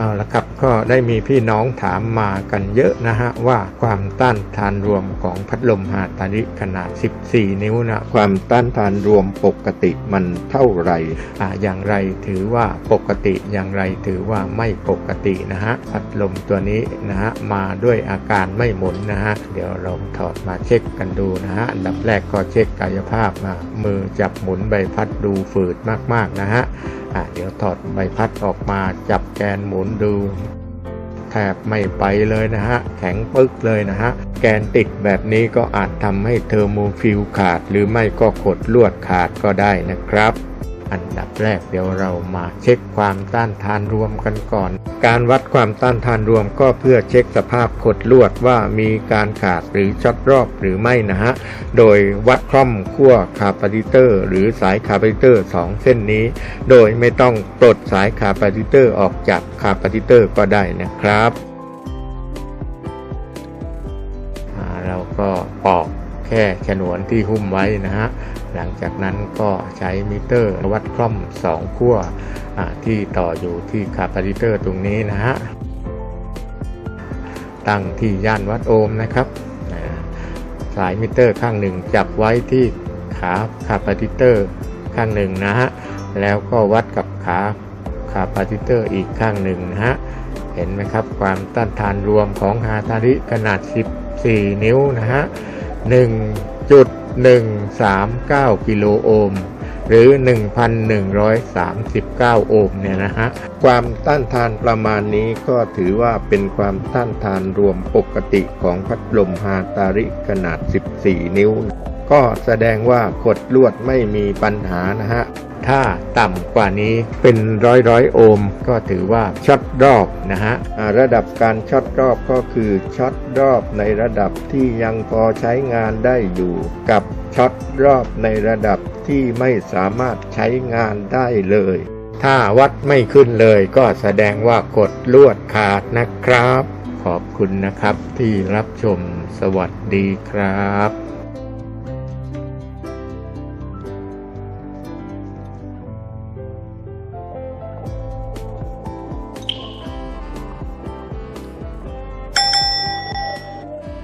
เอาละครับก็ได้มีพี่น้องถามมากันเยอะนะฮะว่าความต้านทานรวมของพัดลมฮาตาริขนาด 14 นิ้วนะความต้านทานรวมปกติมันเท่าไหร่อ่าอย่างไรถือว่าปกติอย่างไรถือว่าไม่ปกตินะฮะพัดลมตัวนี้นะฮะมาด้วยอาการไม่หมุนนะฮะเดี๋ยวเราถอดมาเช็คกันดูนะฮะอันดับแรกก็เช็คกายภาพมามือจับหมุนใบพัดดูฝืดมากๆนะฮะอะเดี๋ยวถอดใบพัดออกมาจับแกนหมุนดู แทบไม่ไปเลยนะฮะ แข็งปึ๊กเลยนะฮะ แกนติดแบบนี้ก็อาจทำให้เทอร์โมฟิลขาด หรือไม่ก็ขดลวดขาดก็ได้นะครับ อันดับแรกเดี๋ยวเรามาเช็คความต้านทานรวมกันก่อน การวัดความต้านทานรวมก็เพื่อเช็คสภาพขดลวดว่ามีการขาดหรือช็อตรอบหรือไม่นะฮะ โดยวัดคล่อมขั้วคาปาซิเตอร์ หรือสายคาปาซิเตอร์ 2 เส้นนี้ โดยไม่ต้องปลดสายคาปาซิเตอร์ออกจากคาปาซิเตอร์ก็ได้นะครับ ค่ฉนวนที่หุ้มไว้นะฮะ หลังจากนั้นก็ใช้มิเตอร์วัดคล่อม2ขั้วที่ต่ออยู่ที่คาปาซิเตอร์ตรงนี้นะฮะ ตั้งที่ย่านวัดโอห์มนะครับ สายมิเตอร์ข้างหนึ่งจับไว้ที่ขาคาปาซิเตอร์ข้างหนึ่งนะฮะ แล้วก็วัดกับขาคาปาซิเตอร์อีกข้างหนึ่งนะฮะ เห็นไหมครับความต้านทานรวมของฮาตาริขนาด 14 นิ้วนะฮะ 1.139 กิโลโอห์มหรือ 1,139 โอห์มเนี่ยนะฮะ ความต้านทานประมาณนี้ก็ถือว่าเป็นความต้านทานรวมปกติของพัดลมฮาตาริขนาด 14 นิ้ว ก็แสดงว่ากดลวดไม่มีปัญหานะฮะ ถ้าต่ำกว่านี้เป็นร้อยร้อยโอห์มก็ถือว่าช็อตรอบนะฮะระดับการช็อตรอบก็คือช็อตรอบในระดับที่ยังพอใช้งานได้อยู่ กับช็อตรอบในระดับที่ไม่สามารถใช้งานได้เลย ถ้าวัดไม่ขึ้นเลยก็แสดงว่ากดลวดขาดนะครับ ขอบคุณนะครับที่รับชมสวัสดีครับ